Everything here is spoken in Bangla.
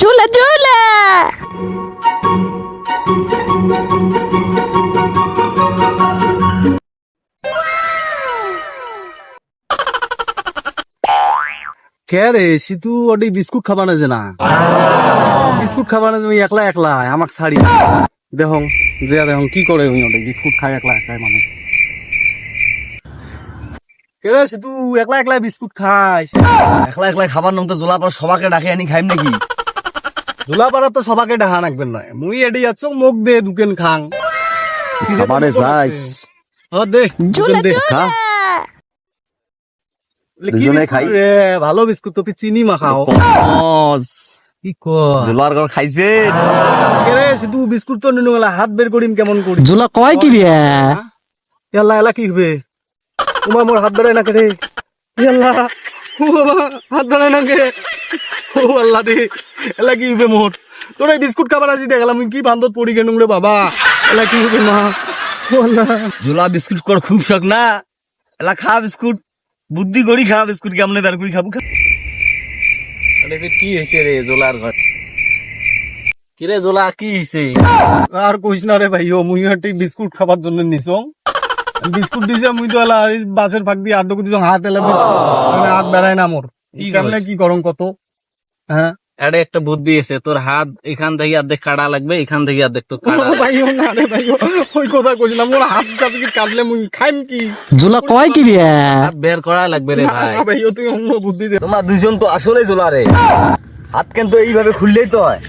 ঝুলা ঝুলা। কে রে সিতু ওটি বিস্কুট যে না? বিস্কুট খাবা না তুমি একলা একলা আমাক ছাড়ি। দেখো যে দেখো কি করে উনি ওটি বিস্কুট খায় একলা একলাই মানে কে রে সিতু একলা একলা বিস্কুট খাইস? একলা একলা খাবার নাম তো জোলা পর সবাকে ডাকে আনি খাইম নাকি? জোলাপাড়া তো সবাকে ডাহা নাকবেন নয়। মুই এডি যাচ্ছ মুখ দে দুকেন খাং। যাইস। ও দে দুকেন দে। খা। দুজনে খাই। রে? ভালো বিস্কুট তো চিনি মাখাও। কি খাইছে। রে শুধু বিস্কুট তো নিনু গেলা হাত বের করিম কেমন করি? ঝুলা কয় কি রে? ইয়াল্লা এলা কি হবে উমা মোর হাত বেড়ায় না কে রে। ইয়াল্লা ও বাবা হাত বেড়ায় না কে ও আল্লাহ রে। এলা কি হবে মোর? তোর এই বিস্কুট খাবার আজি দেখালাম কি বান্ধত পড়ি রে বাবা। এলা কি হবে মা? জোলা বিস্কুট কর খুব শখ না। এলা খা বিস্কুট। বুদ্ধি করি খা বিস্কুট কেমনে বের করি খাব? কি হয়েছে রে জোলার ঘর? কিরে জোলা কি হয়েছে আর কইস না রে ভাই ও মুই হাটি বিস্কুট খাবার জন্য নিছ। বিস্কুট দিছে মুই তো এলা বাসের ফাঁক দিয়ে আড্ডা দিছ হাত এলা হাত বেড়ায় না মোর। কি কি কারণে কি গরম কত? হ্যাঁ? আরে একটা বুদ্ধি আছে তোর হাত এখান থেকে অর্ধেক কাটা লাগবে এখান থেকে অর্ধেক তো কাটা ভাইও না রে ভাইও ওই কথা না মোর হাত কাটি কাটলে মুই খাইম কি? জুলা কয় কি রে? হাত বের করা লাগবে রে ভাই। ভাইও তুই অন্য বুদ্ধি দে। তোমরা দুইজন তো আসলে জুলা রে। হাত কিন্তু এইভাবে খুললেই তো হয়।